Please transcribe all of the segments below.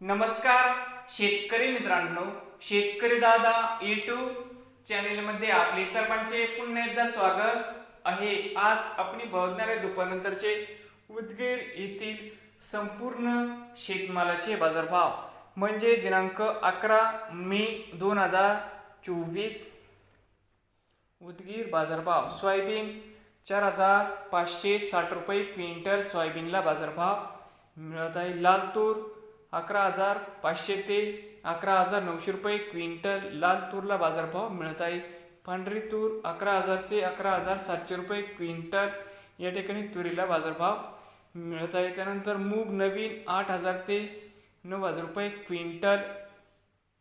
नमस्कार शेतकरी मित्रांनो शेतकरी दादा युट्यूब चॅनेलमध्ये आपले सर्वांचे पुन्हा एकदा स्वागत आहे. आज आपण बघणाऱ्या दुपारनंतरचे उदगीर येथील संपूर्ण शेतमालाचे बाजारभाव. म्हणजे दिनांक अकरा मे दोन हजार चोवीस. उदगीर बाजारभाव सोयाबीन चार हजार पाचशे साठ रुपये क्विंटल सोयाबीनला बाजारभाव मिळत आहे. लाल तूर अकरा हजार पाचशे ते अकरा हजार नऊशे रुपये क्विंटल लाल तूरला बाजारभाव मिळत आहे. पांढरी तूर अकरा हजार ते अकरा हजार सातशे रुपये क्विंटल. या ठिकाणी तुरीला बाजारभाव मिळत आहे. त्यानंतर मूग नवीन आठ हजार ते नऊ हजार रुपये क्विंटल.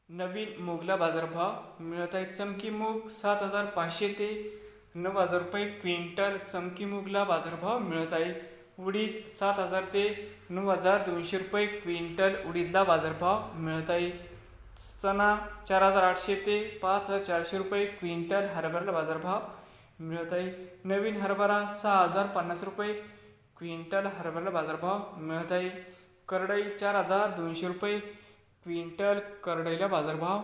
नवीन मूगला बाजारभाव मिळत आहे. चमकी मूग सात हजार पाचशे ते नऊ हजार रुपये क्विंटल. चमकी मूगला बाजारभाव मिळत आहे. उडीद सात हजार ते नऊ हजार दोनशे रुपये क्विंटल उडीदला बाजारभाव मिळत आहे. चणा चार हजार आठशे ते पाच हजार चारशे रुपये क्विंटल हरभऱ्याला बाजारभाव मिळत आहे. नवीन हरभरा सहा हजार पन्नास रुपये क्विंटल हरभऱ्याला बाजारभाव मिळत आहे. करडई चार हजार दोनशे रुपये क्विंटल करडईला बाजारभाव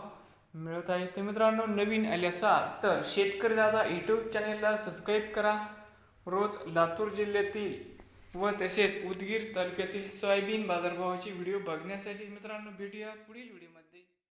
मिळत आहे. तर मित्रांनो नवीन आले असाल तर शेतकरी दादा यूट्यूब चॅनेलला सबस्क्राईब करा. रोज लातूर जिल्ह्यातील व तसेच उदगीर तालुक्यातील सोयाबीन बाजारभावाची व्हिडिओ बघण्यासाठी मित्रांनो भेटूया पुढील व्हिडिओमध्ये.